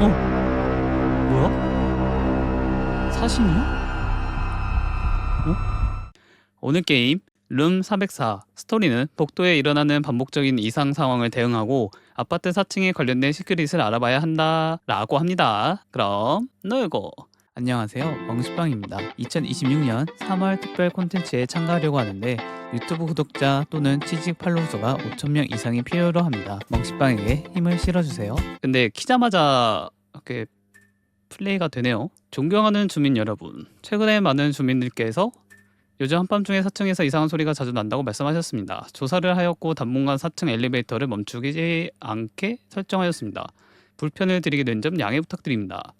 어? 뭐야? 사신이야? 어? 오늘 게임 룸 404 스토리는 복도에 일어나는 반복적인 이상 상황을 대응하고 아파트 4층에 관련된 시크릿을 알아봐야 한다 라고 합니다. 그럼 놀고 안녕하세요. 멍시빵입니다. 2026년 3월 특별 콘텐츠에 참가하려고 하는데 유튜브 구독자 또는 취직 팔로우수가 5천명 이상이 필요로 합니다. 멍시빵에게 힘을 실어주세요. 근데 키자마자 이렇게 플레이가 되네요. 존경하는 주민 여러분, 최근에 많은 주민들께서 요즘 한밤중에 4층에서 이상한 소리가 자주 난다고 말씀하셨습니다. 조사를 하였고 당분간 4층 엘리베이터를 멈추지 않게 설정하였습니다. 불편을 드리게 된 점 양해 부탁드립니다.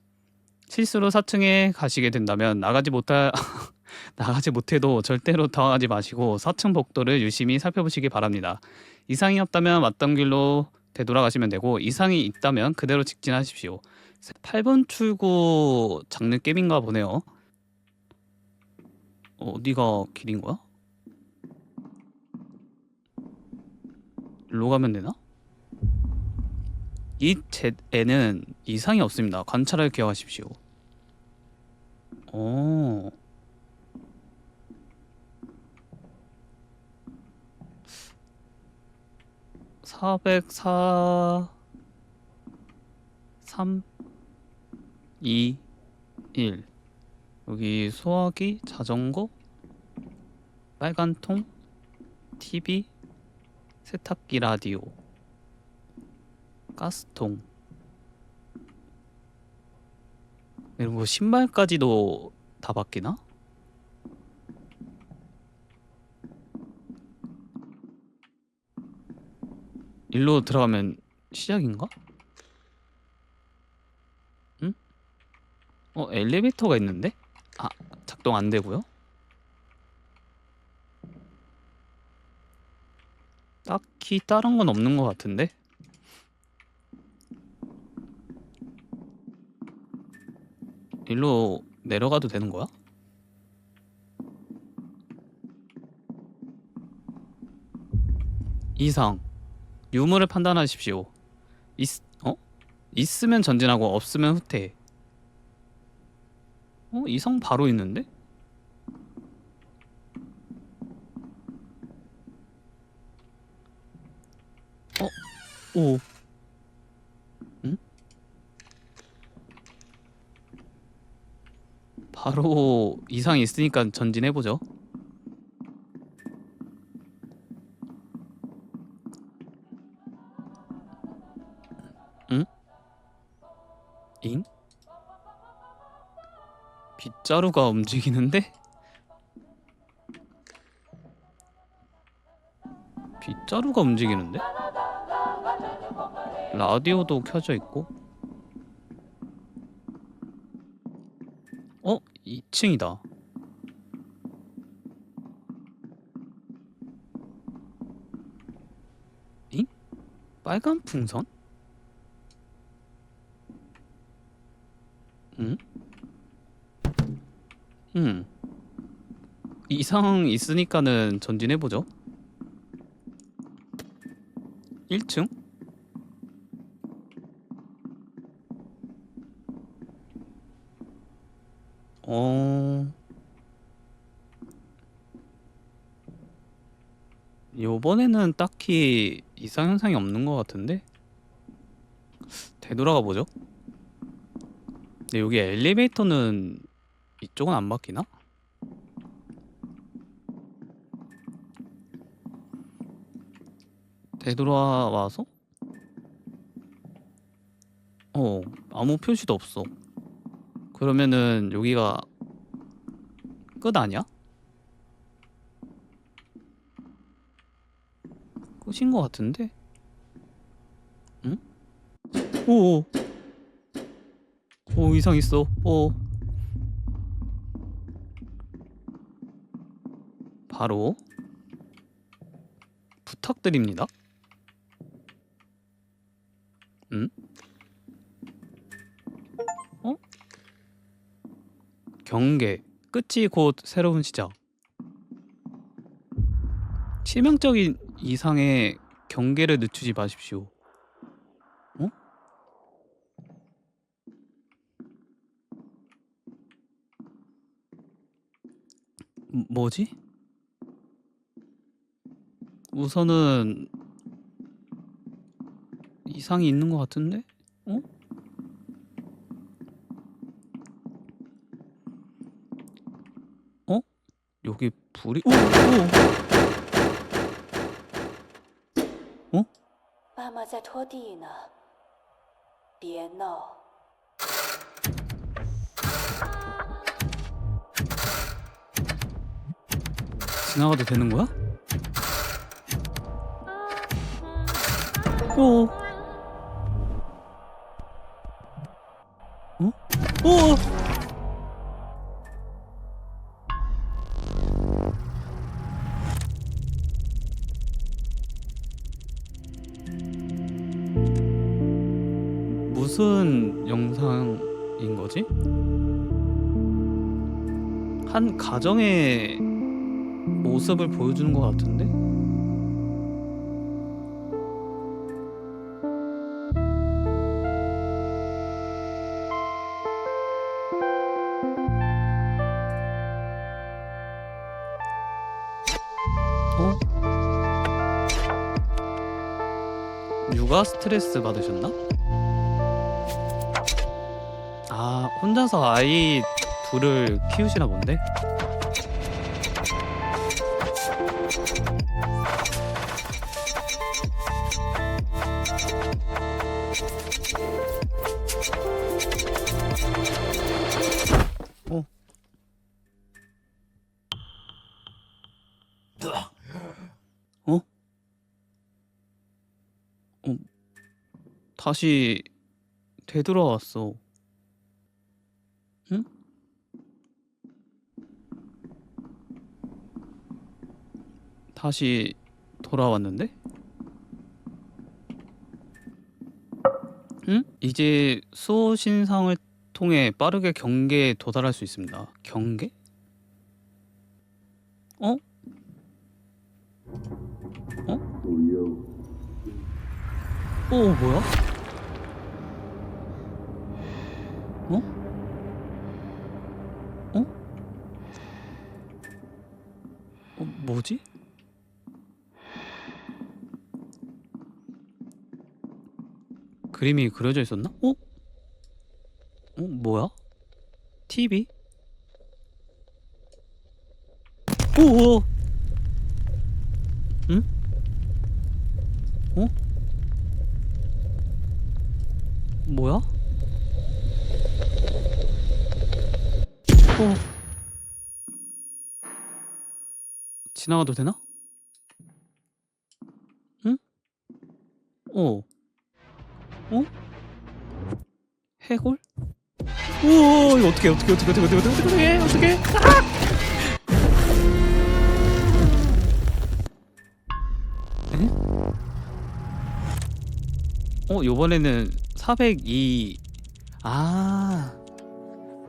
실수로 4층에 가시게 된다면 나가지 못할 나가지 못해도 절대로 당하지 마시고 4층 복도를 유심히 살펴보시기 바랍니다. 이상이 없다면 왔던 길로 되돌아가시면 되고 이상이 있다면 그대로 직진하십시오. 8번 출구 장르 게임인가 보네요. 어디가 길인 거야? 일로 가면 되나? 이 젯에는 이상이 없습니다. 관찰을 기억하십시오. 오. 사백사 삼 이 일 여기 소화기, 자전거, 빨간 통, TV, 세탁기 라디오, 가스통 이런 거 신발까지도 다 바뀌나? 일로 들어가면 시작인가? 응? 어 엘리베이터가 있는데? 아 작동 안 되고요? 딱히 다른 건 없는 것 같은데? 일로 내려가도 되는 거야? 이상 유무를 판단하십시오. 있 어? 있으면 전진하고 없으면 후퇴. 어? 이상 바로 있는데? 어? 오. 바로 이상이 있으니까 전진해보죠. 빗자루가 움직이는데? 빗자루가 움직이는데? 라디오도 켜져 있고 어? 2층이다 잉? 빨간 풍선? 응? 음. 이상 있으니까는 전진해보죠 1층? 어... 요번에는 딱히 이상 현상이 없는 것 같은데? 되돌아가 보죠. 근데 여기 엘리베이터는 이쪽은 안 바뀌나? 되돌아와서? 어, 아무 표시도 없어. 그러면은 여기가 끝 아니야? 끝인 것 같은데? 응? 오, 오 이상 있어. 오. 바로 부탁드립니다. 경계 끝이 곧 새로운 시작 치명적인 이상의 경계를 늦추지 마십시오 어? 뭐, 뭐지? 우선은 이상이 있는 것 같은데? 여기 불이 오! 오! 妈妈在拖地呢，别闹。 지나가도 되는 거야? 오. 영상인 거지? 한 가정의 모습을 보여주는 것 같은데? 어? 육아 스트레스 받으셨나? 혼자서 아이 둘을 키우시나 본데? 어. 어? 어, 다시 되돌아왔어. 응? 다시 돌아왔는데? 응? 이제 수호 신상을 통해 빠르게 경계에 도달할 수 있습니다. 경계? 어? 어? 어, 뭐야? 뭐지? 그림이 그려져 있었나? 어? 어, 뭐야? TV? 오! 응? 어? 뭐야? 어. 지나가도 되나? 응? 어. 어? 해골? 오, 이거 어떻게 어떻게 어떻게 어떻게 어떻게 어떻게 어떻게 어떻게? 에? 어, 요번에는 402 아.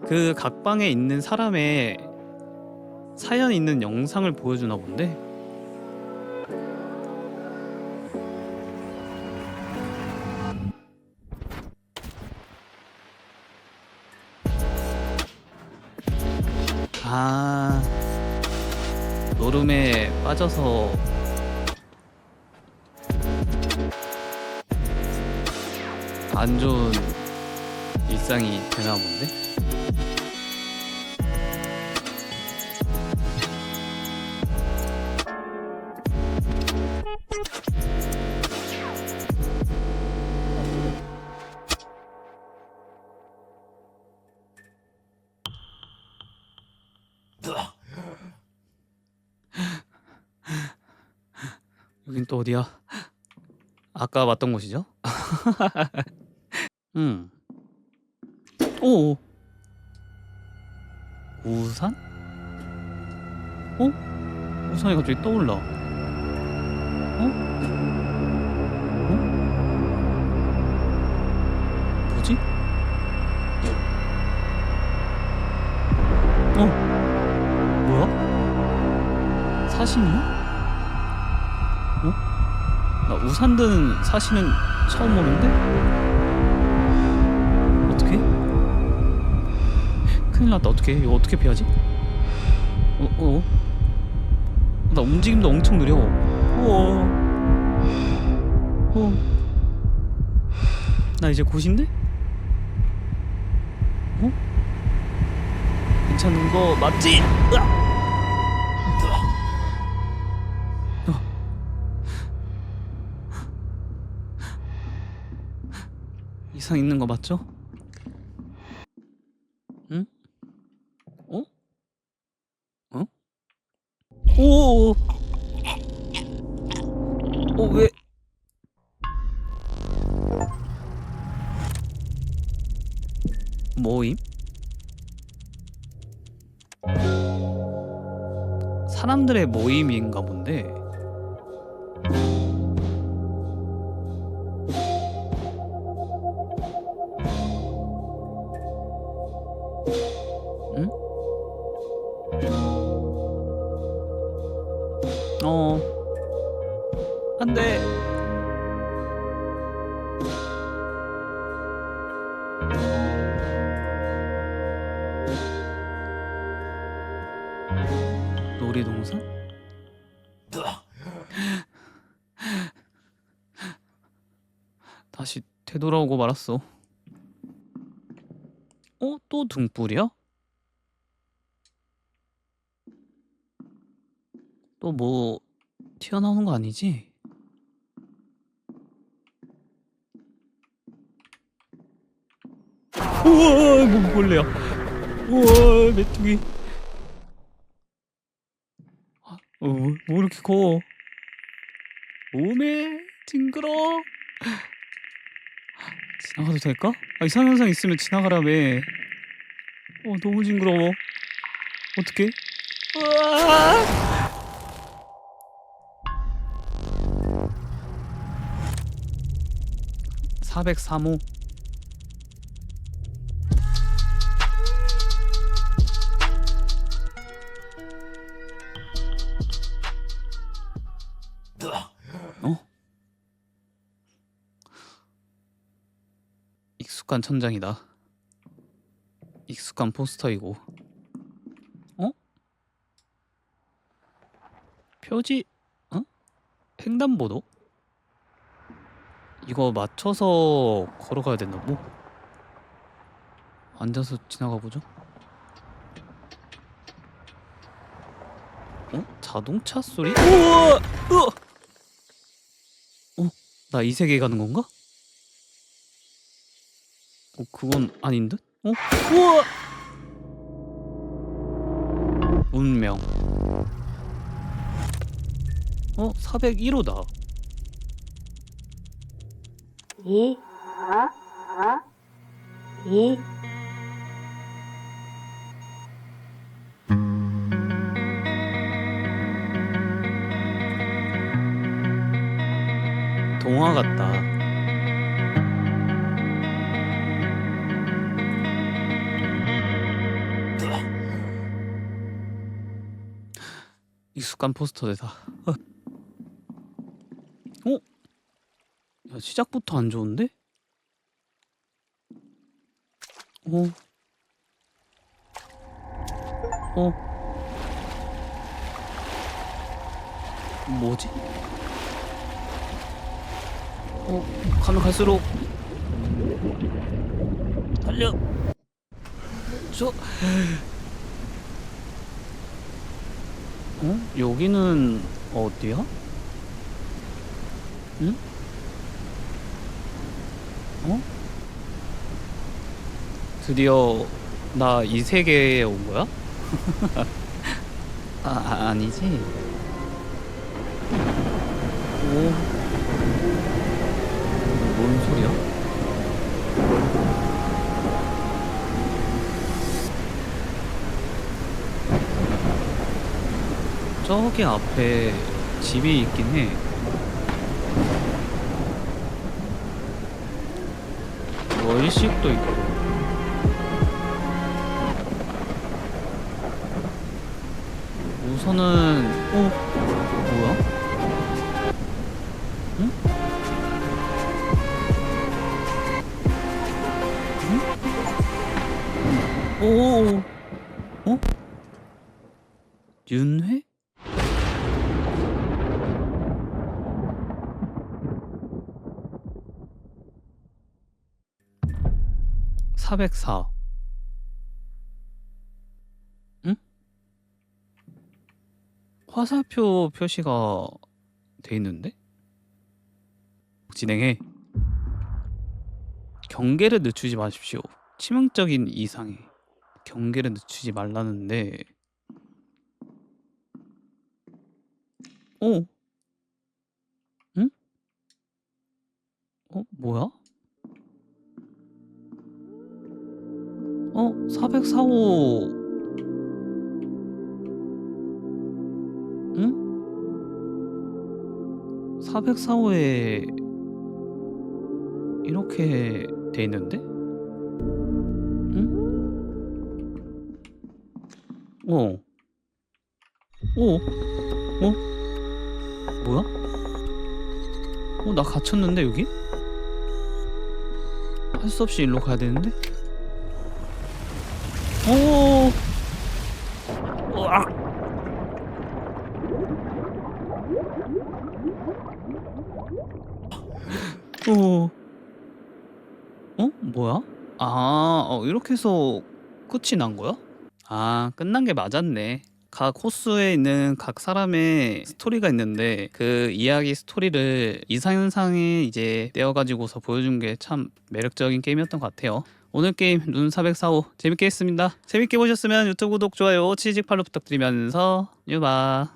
그 각방에 있는 사람의 사연 있는 영상을 보여주나 본데. 아. 노름에 빠져서 안 좋은 일상이 되나 본데? 또 어디야? 아까 왔던 곳이죠? 음. 오. 우산? 어? 우산이 갑자기 떠올라. 어? 어? 뭐지? 어? 뭐야? 사신이야? 어? 나 우산 든 사신은 처음 보는데? 어떻게? 큰일 났다 어떻게 이거 어떻게 피하지? 어? 어? 나 움직임도 엄청 느려. 우와. 어. 나 이제 곧인데? 어? 괜찮은 거 맞지? 으악! 이상 있는 거 맞죠? 응? 어? 어? 오! 어, 왜? 모임? 사람들의 모임인가 본데. 어. 안 돼. 놀이동산? 다시 되돌아오고 말았어. 어? 또 등불이야? 또 뭐 튀어나오는 거 아니지? 우와, 뭐 벌레야. 우와, 메뚜기. 아, 어, 뭐, 뭐 이렇게 커? 오메, 징그러. 지나가도 될까? 아, 이상한 현상 있으면 지나가라며. 어, 너무 징그러워. 어떡해? 으아! 403호 어? 익숙한 천장이다. 익숙한 포스터이고. 어? 표지? 어? 횡단보도? 이거 맞춰서 걸어가야 된다고? 앉아서 지나가 보죠. 어? 자동차 소리? 우와! 으아! 어? 나 이 세계에 가는 건가? 어, 그건 아닌 듯? 어? 우와! 운명. 어? 401호다. 咦？咦？ 동화 같다. 익숙한 포스터대다. 어? 어? 야, 시작부터 안 좋은데? 어? 어? 뭐지? 어, 가면 갈수록 달려. 저 어? 여기는 어디야? 응? 어? 드디어 나 이 세계에 온 거야? 아, 아 아니지. 오. 뭔 소리야? 저기 앞에 집이 있긴 해. 월식도 있고. 우선은 어 뭐야? 응? 응? 오, 어? 윤회? 404. 응? 화살표 표시가 돼 있는데? 진행해. 경계를 늦추지 마십시오. 치명적인 이상에 경계를 늦추지 말라는데. 어? 응? 어, 뭐야? 어, 404호. 응? 404호에 이렇게 돼 있는데? 응? 어. 어? 어? 뭐야? 어, 나 갇혔는데, 여기? 할 수 없이 일로 가야 되는데? 오! 으악! 오. 어? 뭐야? 아, 어, 이렇게 해서 끝이 난 거야? 아, 끝난 게 맞았네. 각 호수에 있는 각 사람의 스토리가 있는데 그 이야기 스토리를 이상현상에 이제 떼어가지고서 보여준 게 참 매력적인 게임이었던 것 같아요. 오늘 게임 눈 404호 재밌게 했습니다. 재밌게 보셨으면 유튜브 구독, 좋아요, 치즈팔로 부탁드리면서 유바.